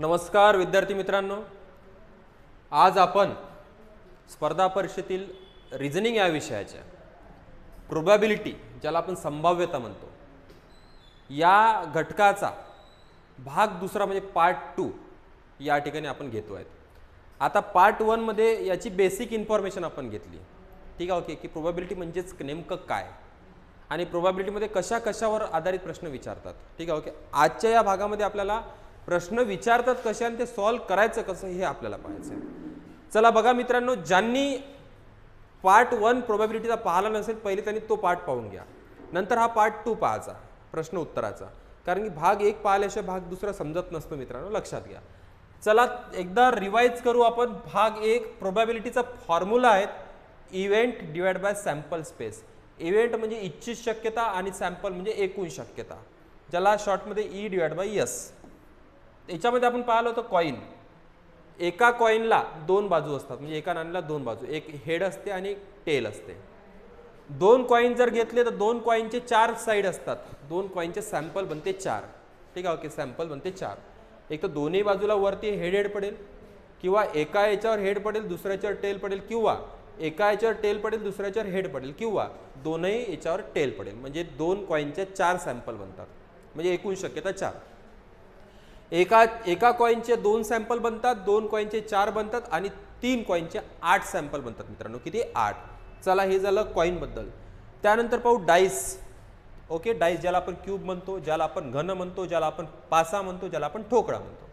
नमस्कार विद्यार्थी मित्रांनो. आज आपण स्पर्धा परीक्षेतील रिझनिंग या विषयाच्या प्रोबॅबिलिटी ज्याला आपण संभाव्यता म्हणतो या घटकाचा भाग दुसरा म्हणजे पार्ट टू या ठिकाणी आपण घेतो आहेत आता पार्ट वनमध्ये याची बेसिक इन्फॉर्मेशन आपण घेतली. ठीक आहे ओके की प्रोबॅबिलिटी म्हणजेच नेमकं काय? आणि प्रोबॅबिलिटीमध्ये कशा कशावर आधारित प्रश्न विचारतात? ठीक आहे ओके. आजच्या या भागामध्ये आपल्याला प्रश्न विचारतात कसे आणि ते सॉल्व्ह करायचं कसं हे आपल्याला पाहायचं आहे चला बघा मित्रांनो ज्यांनी पार्ट वन प्रोबॅबिलिटीचा पाहिला नसेल पहिले त्यांनी तो पार्ट पाहून घ्या. नंतर हा पार्ट टू पाहायचा प्रश्न उत्तराचा. कारण की भाग एक पाहिल्याशिवाय भाग दुसरा समजत नसतो मित्रांनो लक्षात घ्या. चला एकदा रिवाईज करू आपण. भाग एक प्रोबॅबिलिटीचा फॉर्म्युला आहेत event divide by sample space event म्हणजे इच्छित शक्यता आणि सॅम्पल म्हणजे एकूण शक्यता. ज्याला शॉर्टमध्ये ई डिवाइड बाय यस याच्यामध्ये आपण पाहिलं होतं कॉईन एका कॉईनला दोन बाजू असतात. म्हणजे एका नाण्याला दोन बाजू. एक हेड असते आणि टेल असते. दोन कॉईन जर घेतले तर दोन कॉईनचे चार साईड असतात. दोन कॉईनचे सॅम्पल बनते चार. ठीक आहे ओके सॅम्पल बनते चार. एक तर दोन्ही बाजूला वरती हेड हेड पडेल किंवा एका याच्यावर हेड पडेल दुसऱ्याच्यावर टेल पडेल किंवा एका याच्यावर टेल पडेल दुसऱ्याच्यावर हेड पडेल किंवा दोनही याच्यावर टेल पडेल. म्हणजे दोन कॉईनचे चार सॅम्पल बनतात. म्हणजे एकूण शक्यता चार. एका एका कॉईनचे दोन सॅम्पल बनतात दोन कॉईनचे चार बनतात आणि तीन कॉईनचे आठ सॅम्पल बनतात मित्रांनो. किती? आठ. चला हे झालं कॉईनबद्दल त्यानंतर पाहू डाईस ओके डाईस ज्याला आपण क्यूब म्हणतो ज्याला आपण घन म्हणतो ज्याला आपण पासा म्हणतो ज्याला आपण ठोकळा म्हणतो.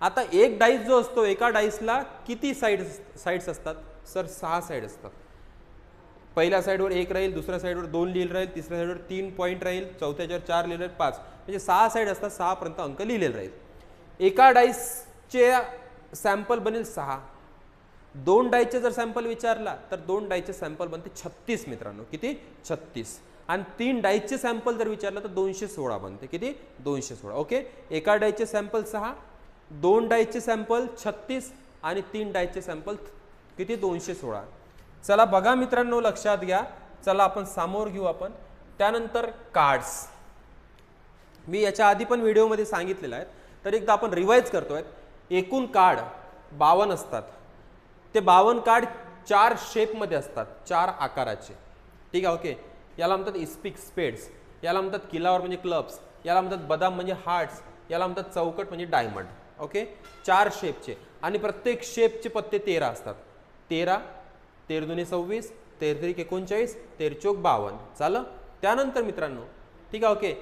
आता एक डाईस जो असतो एका डाईसला किती साईड्स साईड्स असतात? सर सहा साईड असतात. पहिल्या साईडवर एक राहील दुसऱ्या साईडवर दोन लिहिलं राहील तिसऱ्या साईडवर तीन पॉईंट राहील चौथ्याच्यावर चार लिहिलं राहील पाच. म्हणजे सहा साईड असतात सहापर्यंत अंक लिहिलेलं राहील. एका डाईसचे सॅम्पल बनेल सहा. दोन डायचे जर सॅम्पल विचारला तर दोन डायचे सॅम्पल बनते छत्तीस मित्रांनो. किती? छत्तीस. आणि तीन डायचे सॅम्पल जर विचारलं तर दोनशे सोळा बनते. किती? दोनशे सोळा. ओके? एका डायचे सॅम्पल सहा दोन डायचे सॅम्पल छत्तीस आणि तीन डायचे सॅम्पल किती? दोनशे सोळा. चला बघा मित्रांनो लक्षात घ्या. चला आपण सामोर घेऊ आपण. त्यानंतर कार्ड्स. मी याच्या आधी पण व्हिडिओमध्ये सांगितलेलं आहे. तर एकदा आपण रिवाईज करतोय. एकूण कार्ड बावन्न असतात. ते बावन्न कार्ड चार शेपमध्ये असतात. चार आकाराचे. ठीक आहे ओके याला म्हणतात इस्पिक स्पेड्स याला म्हणतात किलावर म्हणजे क्लब्स याला म्हणतात बदाम म्हणजे हार्ट्स याला म्हणतात चौकट म्हणजे डायमंड ओके चार शेपचे आणि प्रत्येक शेपचे पत्ते तेरा असतात. तेरा तेर दुने सव्वीस तेर त्रिक एकोणचाळीस तेरचोक बावन्न चालं त्यानंतर मित्रांनो ठीक आहे ओके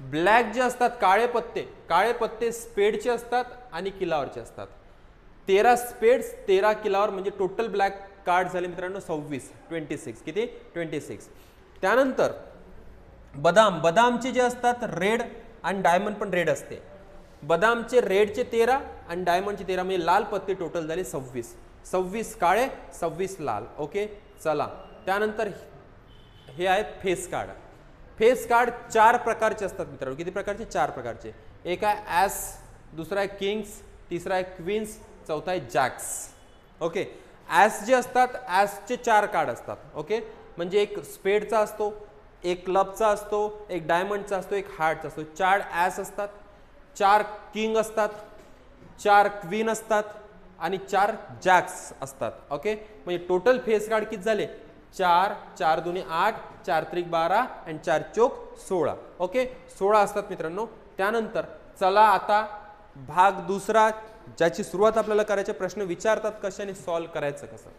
ब्लॅक जे असतात काळे पत्ते काळे पत्ते स्पेडचे असतात आणि किलावरचे असतात. तेरा स्पेड्स तेरा किलावर म्हणजे टोटल ब्लॅक कार्ड झाले मित्रांनो सव्वीस ट्वेंटी सिक्स. किती? Twenty six. त्यानंतर बदाम बदामचे जे असतात रेड आणि डायमंड पण रेड असते. बदामचे रेडचे तेरा आणि डायमंडचे तेरा म्हणजे लाल पत्ते टोटल झाले सव्वीस. सव्वीस काळे सव्वीस लाल. ओके? चला. त्यानंतर हे आहे फेस कार्ड. फेस कार्ड चार प्रकारचे असतात मित्रांनो. किती प्रकारचे? चार प्रकारचे. एक आहे ॲस दुसरा आहे किंग्स तिसरा आहे क्वीन्स चौथा आहे जॅक्स. ओके? ॲस जे असतात ॲसचे चार कार्ड असतात. ओके? म्हणजे एक स्पेडचा असतो एक क्लबचा असतो एक डायमंडचा असतो एक हार्टचा असतो. चार ॲस असतात चार किंग असतात चार क्वीन असतात आणि चार जॅक्स असतात. ओके? म्हणजे टोटल फेस कार्ड किती झाले? चार चार दुने आठ चार त्रिक बारा अँड चार चोक सोळा. ओके? सोळा असतात मित्रांनो. त्यानंतर चला आता भाग दुसरा ज्याची सुरुवात आपल्याला करायचे प्रश्न विचारतात कशाने सॉल्व्ह करायचं कसं.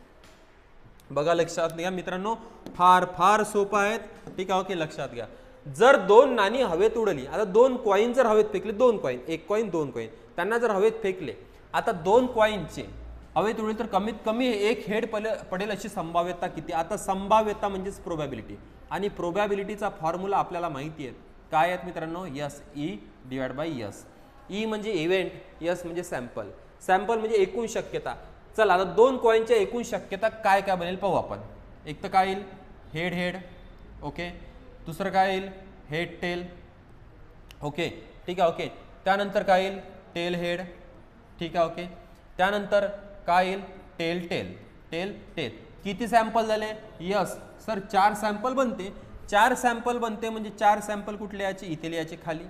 बघा लक्षात घ्या मित्रांनो. फार फार सोपं आहेत. ठीक आहे ओके लक्षात घ्या. जर दोन नाणी हवेत उडली आता दोन कॉईन जर हवेत फेकले दोन कॉईन एक कॉईन दोन कॉईन त्यांना जर हवेत फेकले आता दोन कॉईनचे हवेत उडेल तर कमीत कमी एक हेड पल पडेल अशी संभाव्यता किती? आता संभाव्यता म्हणजेच प्रोबॅबिलिटी आणि प्रोबॅबिलिटीचा फॉर्म्युला आपल्याला माहिती आहे. काय आहेत मित्रांनो? S E divide by S E म्हणजे इव्हेंट यस म्हणजे सॅम्पल सॅम्पल म्हणजे एकूण शक्यता. चला आता दोन कॉईनच्या एकूण शक्यता काय काय बनेल पाहू आपण. एक तर काय येईल? हेड हेड ओके दुसरं काय येईल? हेड टेल ओके ठीक आहे ओके त्यानंतर काय येईल? टेल हेड ठीक आहे ओके त्यानंतर काय येईल टेल टेल टेल टेल. किती सॅम्पल झाले? यस सर चार सॅम्पल बनते. चार सॅम्पल बनते म्हणजे चार सॅम्पल कुठले याचे? इथे लिहायचे खाली.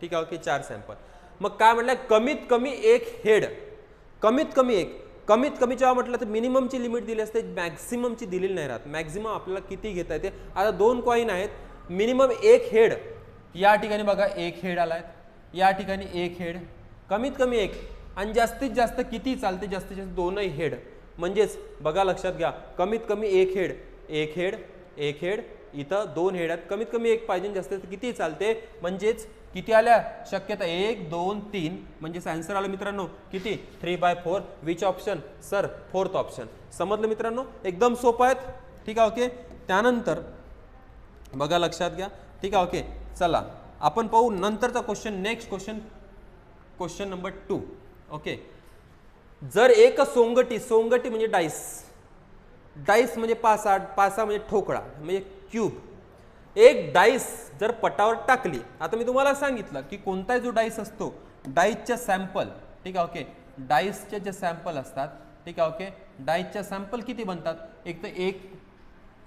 ठीक आहे ओके चार सॅम्पल मग काय म्हटलं? कमीत कमी एक हेड कमीत कमी एक. कमीत कमी जेव्हा म्हटलं तर मिनिममची लिमिट दिली असते मॅक्झिममची दिलेली नाही राहत. मॅक्झिमम आपल्याला किती घेता येते? आता दोन कॉईन आहेत. मिनिमम एक हेड या ठिकाणी बघा एक हेड आलाय. या ठिकाणी एक हेड कमीत कमी एक. आणि जास्तीत जास्त किती चालते जास्तीत जास्त दोनही हेड. म्हणजेच बघा लक्षात घ्या कमीत कमी एक हेड एक हेड एक हेड इथं दोन हेड आहेत. कमीत कमी एक पाहिजे जास्तीत किती चालते म्हणजेच किती आल्या? शक्यता एक दोन तीन. म्हणजेच आन्सर आलं मित्रांनो किती? Three by four which option sir fourth option समजलं मित्रांनो? एकदम सोपं आहेत. ठीक आहे ओके त्यानंतर बघा लक्षात घ्या. ठीक आहे ओके चला. आपण पाहू नंतरचा question next question question number two okay. जर एक सोंगटी सोंगटी म्हणजे डाईस डाईस म्हणजे पासा पासा म्हणजे ठोकळा म्हणजे क्यूब एक डाईस जर पटावर टाकली आता मी तुम्हाला सांगितलं की कोणताही जो डाईस असतो डाईसच्या सॅम्पल ठीक आहे ओके. डाईसचे जे सॅम्पल असतात ठीक आहे ओके. डाईसच्या सॅम्पल किती बनतात? एक तर एक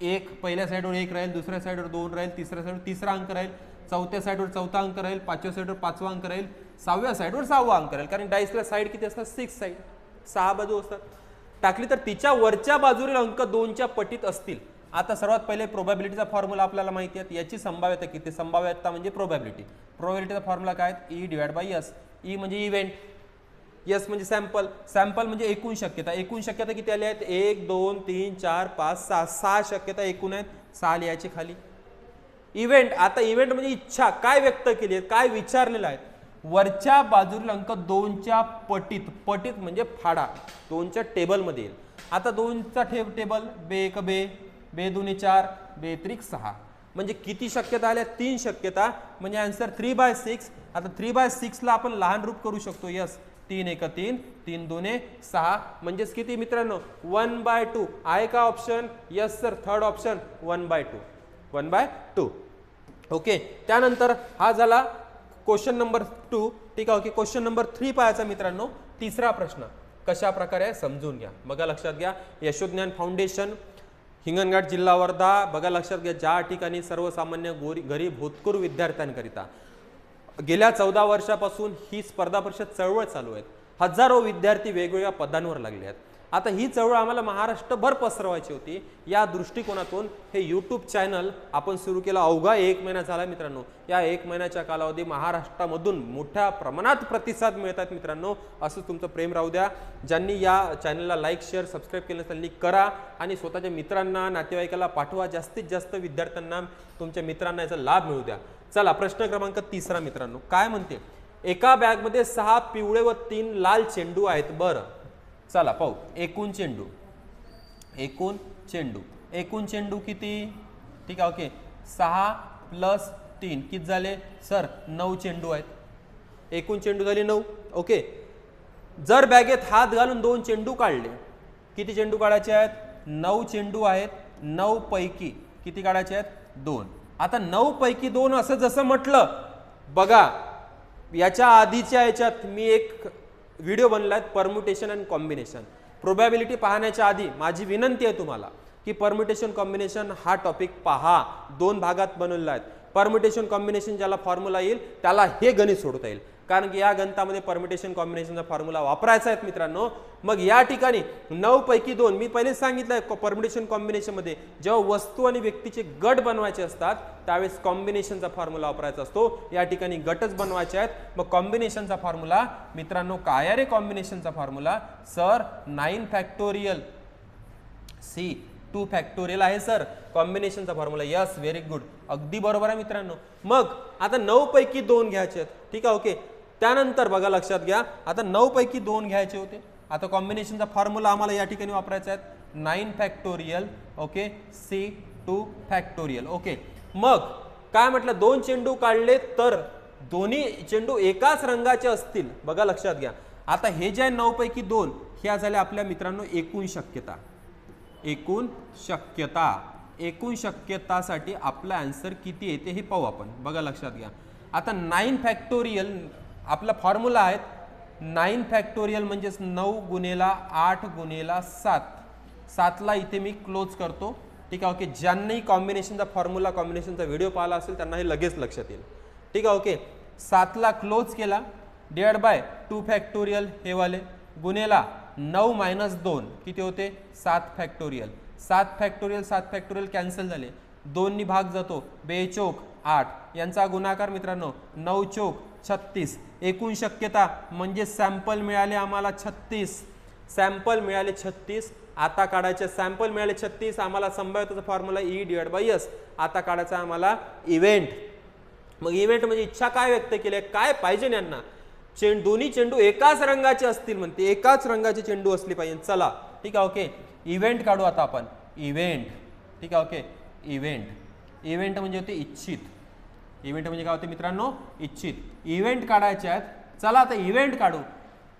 एक पहिल्या साईडवर एक राहील दुसऱ्या साईडवर दोन राहील तिसऱ्या साईडवर तिसरा अंक राहील. चौथ्या साईडवर चौथा अंक राहील पाचव्या साईडवर पाचवा अंक राहील सहाव्या साईडवर सहावा अंक राहील. कारण डाईसला साईड किती असतात? सिक्स साईड सहा बाजू असतात. टाकली तर तिच्या वरच्या बाजूला अंक दोनच्या पटीत असतील. आता सर्वात पहिले प्रोबॅबिलिटीचा फॉर्म्युला आपल्याला माहिती आहे. याची संभाव्यता किती? संभाव्यता म्हणजे प्रोबॅबिलिटी प्रोबॅबिलिटीचा फॉर्म्युला काय E divide by S E म्हणजे इव्हेंट यस म्हणजे सॅम्पल सॅम्पल म्हणजे एकूण शक्यता. एकूण शक्यता किती आल्या आहेत? एक दोन तीन चार पाच सहा. सहा शक्यता एकूण आहेत. सहा लिहायचे खाली. इव्हेंट आता इव्हेंट म्हणजे इच्छा. काय व्यक्त केली आहे काय विचारलेलं आहे? वरच्या बाजूला अंक दोनच्या पटीत पटीत म्हणजे फाडा. दोनच्या टेबलमध्ये येईल. आता दोनचा ठेव टेबल बे एक बे. बे दोन्ही चार बे त्रिक सहा. म्हणजे किती शक्यता आल्या? तीन शक्यता. म्हणजे आन्सर थ्री बाय सिक्स आता थ्री बाय सिक्सला आपण लहान रूप करू शकतो. यस तीन एक तीन. तीन दोने सहा. म्हणजेच किती मित्रांनो? वन बाय टू आहे का option yes sir third option one by two one by two okay त्यानंतर हा झाला क्वेश्चन नंबर टू ठीक आहे ओके क्वेश्चन नंबर थ्री पाहायचा मित्रांनो. तिसरा प्रश्न. कशा प्रकारे समजून घ्या. बघा लक्षात घ्या. यशोज्ञान फाउंडेशन हिंगणघाट जिल्हा वर्धा. बघा लक्षात घ्या. ज्या ठिकाणी सर्वसामान्य गोरी गरीब होतकूर विद्यार्थ्यांकरिता गेल्या चौदा वर्षापासून ही स्पर्धा परिषद चळवळ चालू आहेत. हजारो विद्यार्थी वेगवेगळ्या पदांवर लागले आहेत. आता ही चळवळ आम्हाला महाराष्ट्रभर पसरवायची होती. या दृष्टिकोनातून हे यूट्यूब चॅनल आपण सुरू केलं. अवघा एक महिना झाला मित्रांनो. या एक महिन्याच्या कालावधी महाराष्ट्रामधून मोठ्या प्रमाणात प्रतिसाद मिळतात मित्रांनो. असं तुमचं प्रेम राहू द्या. ज्यांनी या चॅनलला लाईक शेअर सबस्क्राईब केलं त्यांनी करा. आणि स्वतःच्या मित्रांना नातेवाईकाला पाठवा. जास्तीत जास्त विद्यार्थ्यांना तुमच्या मित्रांना याचा लाभ मिळू द्या. चला प्रश्न क्रमांक तिसरा मित्रांनो. काय म्हणते? एका बॅगमध्ये सहा पिवळे व तीन लाल चेंडू आहेत. बरं. चला पाहू. एकूण चेंडू. एकूण चेंडू. एकूण चेंडू किती? ठीक आहे ओके. सहा प्लस तीन. किती झाले? सर नऊ चेंडू आहेत. एकूण चेंडू झाले नऊ. ओके. जर बॅगेत हात घालून दोन चेंडू काढले किती चेंडू काढायचे आहेत? नऊ चेंडू आहेत. नऊ पैकी किती काढायचे आहेत? दोन. आता नऊ पैकी दोन असं जसं म्हटलं बघा याच्या आधीच्या याच्यात मी एक व्हिडिओ बनला आहेत परम्युटेशन अँड कॉम्बिनेशन प्रोबॅबिलिटी पाहण्याच्या आधी माझी विनंती आहे तुम्हाला की परम्युटेशन कॉम्बिनेशन हा टॉपिक पहा. दोन भागात बनवलेला आहे. परम्युटेशन कॉम्बिनेशन ज्याला फॉर्म्युला येईल त्याला हे गणित सोडता येईल. कारण की या गणितामध्ये परमिटेशन कॉम्बिनेशनचा फॉर्म्युला वापरायचा आहे मित्रांनो. मग या ठिकाणी नऊ पैकी दोन मी पहिलेच सांगितलंय परमिटेशन कॉम्बिनेशनमध्ये जेव्हा वस्तू आणि व्यक्तीचे गट बनवायचे असतात त्यावेळेस कॉम्बिनेशनचा फॉर्म्युला वापरायचा असतो. या ठिकाणी गटच बनवायचे आहेत. मग कॉम्बिनेशनचा फॉर्म्युला मित्रांनो काय रे कॉम्बिनेशनचा formula sir nine factorial C two factorial आहे सर कॉम्बिनेशनचा फॉर्म्युला यस व्हेरी गुड अगदी बरोबर आहे मित्रांनो. मग आता नऊ पैकी दोन घ्यायचे आहेत. ठीक आहे ओके त्यानंतर बघा लक्षात घ्या आता नऊ पैकी दोन घ्यायचे होते. आता कॉम्बिनेशनचा फॉर्म्युला आम्हाला या ठिकाणी वापरायचा आहे. Nine factorial okay C two factorial okay मग काय म्हटलं? दोन चेंडू काढले तर दोन्ही चेंडू एकाच रंगाचे असतील. बघा लक्षात घ्या. आता हे जे आहे नऊपैकी दोन ह्या झाल्या आपल्या मित्रांनो एकूण शक्यता. एकूण शक्यता. एकूण शक्यतासाठी आपला आन्सर किती येते हे पाहू आपण. बघा लक्षात घ्या. आता नाईन फॅक्टोरियल आपला फॉर्म्युला आहेत नाईन फॅक्टोरियल म्हणजेच नऊ गुणेला आठ गुणेला सात. सातला इथे मी क्लोज करतो. ठीक आहे ओके. ज्यांनाही कॉम्बिनेशनचा फॉर्म्युला कॉम्बिनेशनचा व्हिडिओ पाहिला असेल त्यांना हे लगेच लक्षात येईल. ठीक आहे ओके. सातला क्लोज केला. डिवाइड बाय टू फॅक्टोरियल हे वाले. गुन्हेला नऊ मायनस दोन. किती होते? सात फॅक्टोरियल. सात फॅक्टोरियल सात फॅक्टोरियल कॅन्सल झाले. दोन्ही भाग जातो. बेचोक आठ. यांचा गुणाकार मित्रांनो नऊ चोक छत्तीस. एकूण शक्यता म्हणजे सॅम्पल मिळाले आम्हाला छत्तीस. सॅम्पल मिळाले छत्तीस. आता काढायचे सॅम्पल मिळाले छत्तीस. आम्हाला संभाव्यतेचा formula E divide by S आता काढायचा आम्हाला इव्हेंट मग इव्हेंट म्हणजे इच्छा काय व्यक्त केली? आहे काय पाहिजे यांना? चेंड दोन्ही चेंडू एकाच रंगाचे असतील म्हणते. एकाच रंगाचे चेंडू असले पाहिजे. चला ठीक आहे ओके इव्हेंट काढू आता आपण. इव्हेंट ठीक आहे ओके इव्हेंट इव्हेंट म्हणजे होते इच्छित. इव्हेंट म्हणजे काय होते मित्रांनो? इच्छित. इव्हेंट काढायचे आहेत. चला आता इव्हेंट काढू.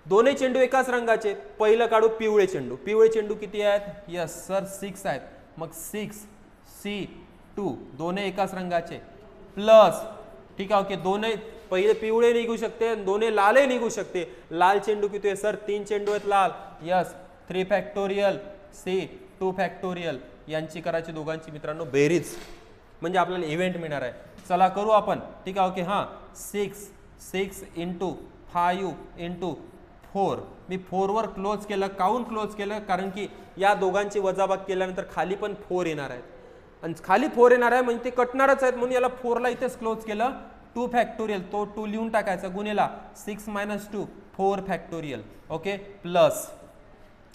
दोन्ही चेंडू एकाच रंगाचे. पहिलं काढू पिवळे चेंडू. पिवळे चेंडू किती आहेत? यस सर सिक्स आहेत. मग सिक्स सी टू दोन्ही एकाच रंगाचे. प्लस ठीक आहे ओके दोन्ही पहिले पिवळे निघू शकते दोन्ही लालही निघू शकते. लाल चेंडू किती आहे सर तीन चेंडू आहेत लाल. Yes three factorial C two factorial यांची करायची दोघांची मित्रांनो बेरीज. म्हणजे आपल्याला इव्हेंट मिळणार आहे. चला करू आपण. ठीक आहे ओके हां. Six six into five into four मी फोरवर क्लोज केलं काऊन क्लोज केलं कारण की या दोघांची वजाबाग केल्यानंतर खाली पण फोर येणार आहेत. आणि खाली फोर येणार आहे म्हणजे ते कटणारच आहेत म्हणून याला फोरला इथेच क्लोज केलं. टू फॅक्टोरियल तो टू लिहून टाकायचा गुन्हेला six minus two four factorial okay plus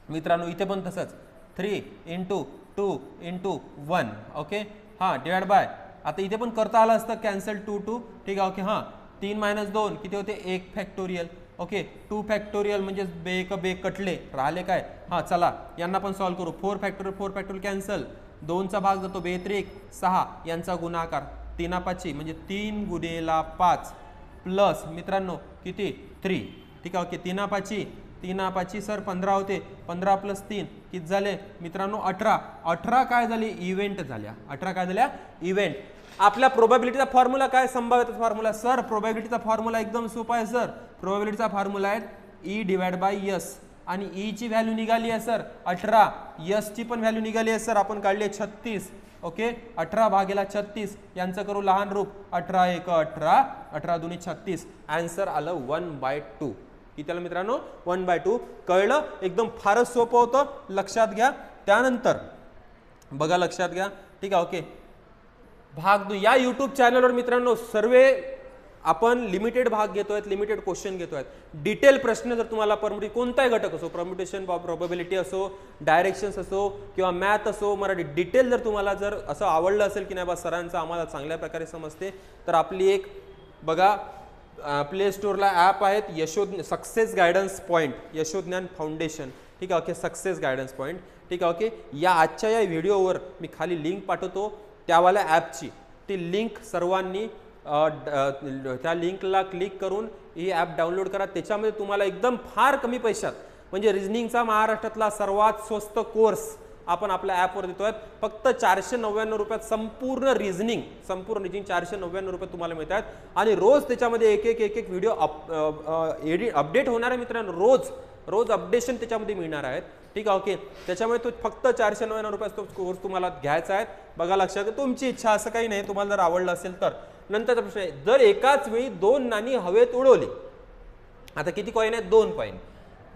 मित्रांनो इथे पण तसंच. Three into two into one okay हां डिवाइड बाय आता इथे पण करता आलं असतं कॅन्सल टू टू ठीक आहे ओके हां. तीन मायनस दोन किती होते? एक फॅक्टोरियल ओके टू फॅक्टोरियल म्हणजे बेक बेक कटले. राहिले काय? हां चला. यांना पण सॉल्व करू. Four factorial four factorial cancel दोनचा भाग जातो बेत्रिक. सहा यांचा गुणाकार. तिनापाची म्हणजे तीन गुन्हेला पाच. प्लस मित्रांनो किती? थ्री ठीक आहे ओके तिनापाची. तीन पाची सर पंधरा होते. पंधरा प्लस तीन. किती झाले? मित्रांनो अठरा. अठरा काय झाली? इव्हेंट झाल्या. अठरा काय झाल्या? इव्हेंट आपल्या प्रोबॅबिलिटीचा फॉर्म्युला काय? संभाव्यता फॉर्म्युला सर प्रोबॅबिलिटीचा फॉर्म्युला एकदम सोपा आहे सर प्रोबॅबिलिटीचा फॉर्म्युला आहे ई डिवाइड बाय यस आणि e ईची व्हॅल्यू निघाली आहे सर अठरा. यसची पण व्हॅल्यू निघाली आहे सर आपण काढली आहे छत्तीस. ओके अठरा भागेला छत्तीस. यांचं करू लहान रूप. अठरा एक अठरा. अठरा दोन्ही छत्तीस. आन्सर आलं वन बाय टू किती आलं मित्रांनो वन बाय टू कळलं. एकदम फारच सोपं होतं. लक्षात घ्या. त्यानंतर बघा लक्षात घ्या. ठीक आहे ओके भाग दो या यूट्यूब चॅनलवर मित्रांनो सर्वे आपण लिमिटेड भाग घेतोय लिमिटेड क्वेश्चन घेतोय डिटेल प्रश्न जर तुम्हाला परमिटी कोणताही घटक असो परमिटेशन प्रोबेबिलिटी असो डायरेक्शन्स असो किंवा मॅथ असो मराठी डिटेल जर तुम्हाला जर असं आवडलं असेल की नाही बा सरांचं आम्हाला चांगल्या प्रकारे समजते तर आपली एक बघा प्ले स्टोअरला ॲप आहेत. Yashoda success guidance point Yashogyan foundation ठीक आहे ओके सक्सेस गायडन्स पॉईंट ठीक आहे ओके या आजच्या या व्हिडिओवर मी खाली लिंक पाठवतो त्यावाल्या ॲपची ती लिंक सर्वांनी ड- त्या लिंकला क्लिक करून ही ॲप डाउनलोड करा. त्याच्यामध्ये तुम्हाला एकदम फार कमी पैशात म्हणजे रिझनिंगचा महाराष्ट्रातला सर्वात स्वस्त कोर्स आपण आपल्या ॲपवर देतो आहेत फक्त चारशे नव्याण्णव रुपयात संपूर्ण रिझनिंग संपूर्ण रिझनिंग चारशे नव्याण्णव रुपयात तुम्हाला मिळत आहेत. आणि रोज त्याच्यामध्ये एक एक एक एक व्हिडिओ एडिट अपडेट होणार आहे मित्रांनो. रोज रोज अपडेशन त्याच्यामध्ये मिळणार आहेत. ठीक आहे ओके त्याच्यामुळे तो फक्त चारशे नव्याण्णव रुपयाचा तो कोर्स तुम्हाला घ्यायचा आहे. बघा लक्षात तुमची इच्छा असं काही नाही. तुम्हाला जर आवडलं असेल तर. नंतरचा प्रश्न आहे जर एकाच वेळी दोन नाणी हवेत उडवली आता किती कॉईन आहेत? दोन कॉईन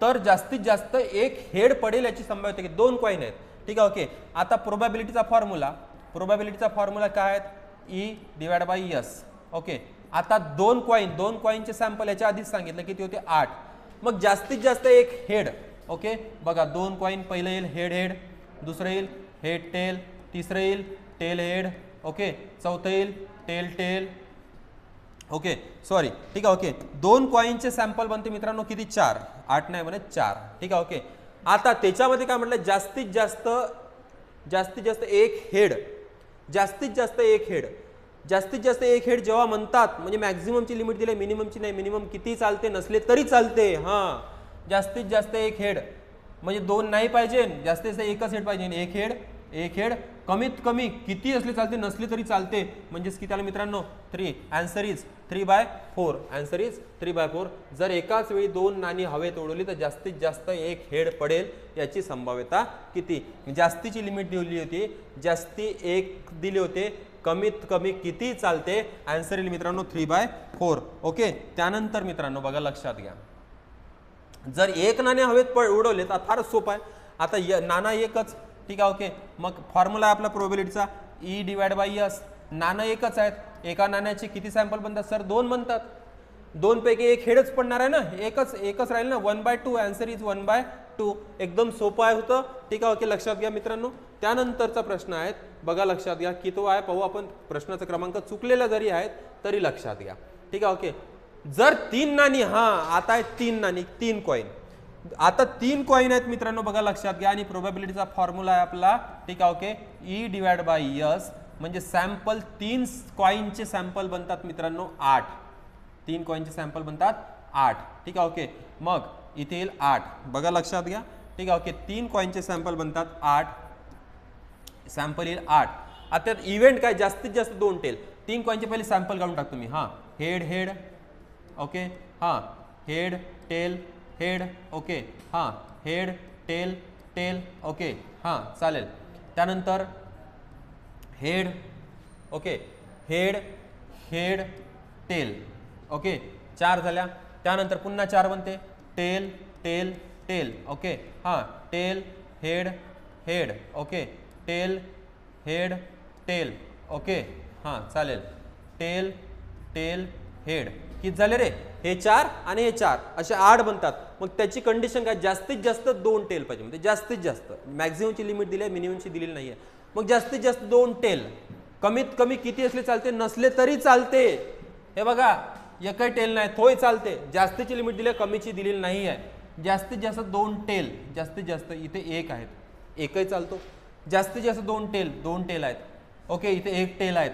तर जास्तीत जास्त एक हेड पडेल याची संभाव्यता की दोन कॉईन आहेत. ठीक आहे ओके. आता प्रोबॅबिलिटीचा फॉर्म्युला प्रोबॅबिलिटीचा फॉर्म्युला काय आहे E divide by S okay. आता दोन कॉईन दोन कॉईनचे सॅम्पल याच्या आधीच सांगितलं किती होते? आठ. मग जास्तीत जास्त एक हेड ओके? बघा दोन कॉईन पहिलं येईल हेड हेड दुसरं येईल हेड टेल तिसरं येईल टेल हेड ओके? चौथं येईल टेल टेल ओके सॉरी ठीक आहे ओके. दोन कॉईनचे सॅम्पल बनते मित्रांनो किती? चार. आठ नाही म्हणे चार. ठीक आहे ओके. आता त्याच्यामध्ये काय म्हटलं जास्तीत जास्त जास्तीत जास्त एक हेड जास्तीत जास्त एक हेड जास्तीत जास्त एक हेड जेव्हा म्हणतात म्हणजे मॅक्झिममची लिमिट दिली मिनिममची नाही मिनिमम किती चालते नसले तरी चालते हां. जास्तीत जास्त एक हेड म्हणजे दोन नाही पाहिजे जास्तीत जास्त एकच हेड पाहिजे एक हेड एक हेड कमीत कमी किती असले चालते नसले तरी चालते. म्हणजेच किती आलं मित्रांनो three answer is three by four answer is three by four जर एकाच वेळी दोन नाणी हवेत उडवली तर जास्तीत जास्त एक हेड पडेल याची संभाव्यता किती? जास्तीची लिमिट दिली होती. जास्ती एक दिले होते. कमीत कमी किती चालते? अँसर येईल मित्रांनो थ्री बाय फोर ओके त्यानंतर मित्रांनो बघा लक्षात घ्या. जर एक नाणे हवेत पड उडवले तर फारच सोपं आहे. आता य नाणं एकच ठीक आहे ओके मग फॉर्म्युला आहे आपला प्रोबेबिलिटीचा ई डिवाइड बाय यस नाणं एकच आहेत. एका नाण्याचे किती सॅम्पल बनतात? सर दोन बनतात. दोनपैकी एक हेडच पडणार आहे ना? एकच एकच राहील ना? One by two answer is one by two एकदम सोपं आहे होतं. ठीक आहे ओके लक्षात घ्या मित्रांनो. त्यानंतरचा प्रश्न आहे. बघा लक्षात घ्या. की तो आहे? पाहू आपण. प्रश्नाचा क्रमांक चुकलेला जरी आहेत तरी लक्षात घ्या. ठीक आहे ओके जर तीन नाणी हां आता आहे तीन नाणी तीन कॉईन आता तीन कॉईन आहेत मित्रांनो बघा लक्षात घ्या. आणि प्रोबॅबिलिटीचा फॉर्म्युला आहे आपला. ठीक आहे okay E divide by S म्हणजे सॅम्पल तीन कॉईनचे सॅम्पल बनतात मित्रांनो आठ. तीन कॉईनचे सॅम्पल बनतात आठ. ठीक आहे ओके मग इथे येईल आठ. बघा लक्षात घ्या. ठीक आहे ओके तीन कॉईनचे सॅम्पल बनतात आठ. सॅम्पल येईल आठ. आता इव्हेंट काय? जास्तीत जास्त दोन टेल तीन कॉईनचे पहिले सॅम्पल काढून टाकतो मी. हां. हेड हेड ओके हां. Head tail head okay. हां हेड टेल टेल ओके. हां चालेल. त्यानंतर head okay. Head head tail okay. चार झाल्या. त्यानंतर पुन्हा चार बनते. Tail tail tail okay. हां tail head head okay. Tail head tail okay. हां चालेल. Tail tail head. किती झाले रे? हे चार आणि हे चार. असे आठ बनतात. मग त्याची कंडिशन काय? जास्तीत जास्त दोन टेल पाहिजे. म्हणजे जास्तीत जास्त. मॅक्झिममची लिमिट दिली आहे मिनिममची दिलेली नाही आहे मग जास्तीत जास्त दोन टेल कमीत कमी किती असले चालते? नसले तरी चालते. हे बघा. एकही टेल नाही. तोही चालते. जास्तीची लिमिट दिली आहे कमीची दिलेली नाही आहे जास्तीत जास्त दोन टेल जास्तीत जास्त इथे एक आहेत. एकही चालतो. जास्तीत जास्त दोन टेल दोन टेल आहेत. ओके इथे एक टेल आहेत.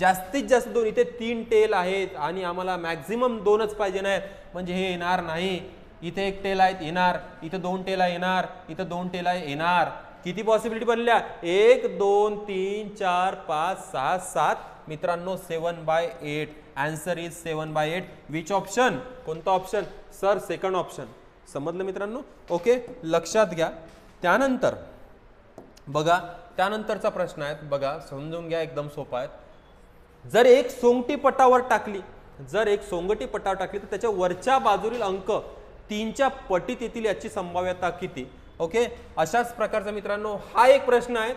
जास्तीत जास्त दोन इथे तीन टेल आहेत आणि आम्हाला मॅक्झिमम दोनच पाहिजे नाहीत म्हणजे हे येणार नाही. इथे एक टेल आहेत येणार. इथं दोन टेल आहे येणार. इथं दोन टेल आहे येणार. किती पॉसिबिलिटी बनल्या? एक दोन तीन चार पाच सहा सात. मित्रांनो seven by eight answer is seven by eight which option कोणता ऑप्शन सर सेकंड ऑप्शन समजलं मित्रांनो? ओके लक्षात घ्या. त्यानंतर बघा त्यानंतरचा प्रश्न आहे. बघा समजून घ्या एकदम सोपा आहे. जर एक सोंगटी पटावर टाकली जर एक सोंगटी पटावर टाकली तर त्याच्या वरच्या बाजूरील अंक तीनच्या पटीत येतील याची संभाव्यता किती? ओके? अशाच प्रकारचा मित्रांनो हा एक प्रश्न आहे.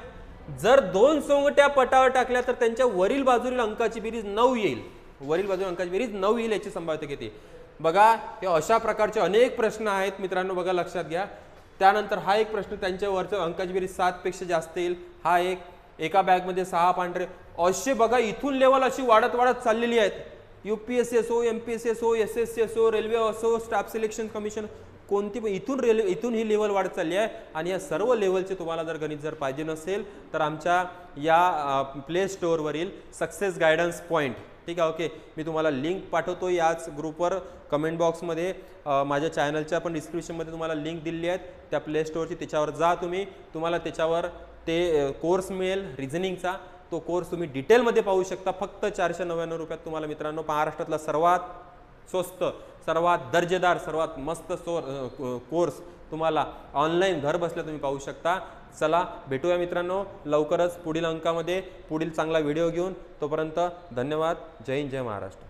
जर दोन सोंगट्या पटावर टाकल्या तर त्यांच्या वरील बाजूरील अंकाची बेरीज नऊ येईल. वरील बाजूला अंकाची बेरीज नऊ येईल याची संभाव्यता किती? बघा हे अशा प्रकारचे अनेक प्रश्न आहेत मित्रांनो बघा लक्षात घ्या. त्यानंतर हा एक प्रश्न त्यांच्या वरच्या अंकाची बेरीज सात पेक्षा जास्त येईल. हा एक एका बॅगमध्ये सहा पांढरे असे बघा इथून लेवल अशी वाढत वाढत चाललेली आहेत. U P S S O M P S S O S S C O railway असो स्टाफ सिलेक्शन कमिशन कोणती पण इथून रेल्वे इथून ही लेवल वाढत चालली आहे. आणि या सर्व लेवलचे तुम्हाला जर गणित जर पाहिजे नसेल तर आमच्या या प्ले स्टोअरवरील सक्सेस गायडन्स पॉईंट ठीक आहे ओके मी तुम्हाला लिंक पाठवतो याच ग्रुपवर कमेंट बॉक्समध्ये माझ्या चॅनलच्या पण डिस्क्रिप्शनमध्ये तुम्हाला लिंक दिली आहेत. त्या प्ले स्टोअरची त्याच्यावर जा तुम्ही. तुम्हाला त्याच्यावर ते कोर्स मिळेल रिझनिंगचा तो कोर्स तुम्ही डिटेलमध्ये पाहू शकता. फक्त चारशे नव्याण्णव रुपयात तुम्हाला मित्रांनो महाराष्ट्रातला सर्वात स्वस्त सर्वात दर्जेदार सर्वात मस्त सो कोर्स तुम्हाला ऑनलाईन घर बसल्या तुम्ही पाहू शकता. चला भेटूया मित्रांनो. लवकरच पुढील अंकामध्ये पुढील चांगला व्हिडिओ घेऊन. तोपर्यंत धन्यवाद. जय हिंद जय महाराष्ट्र.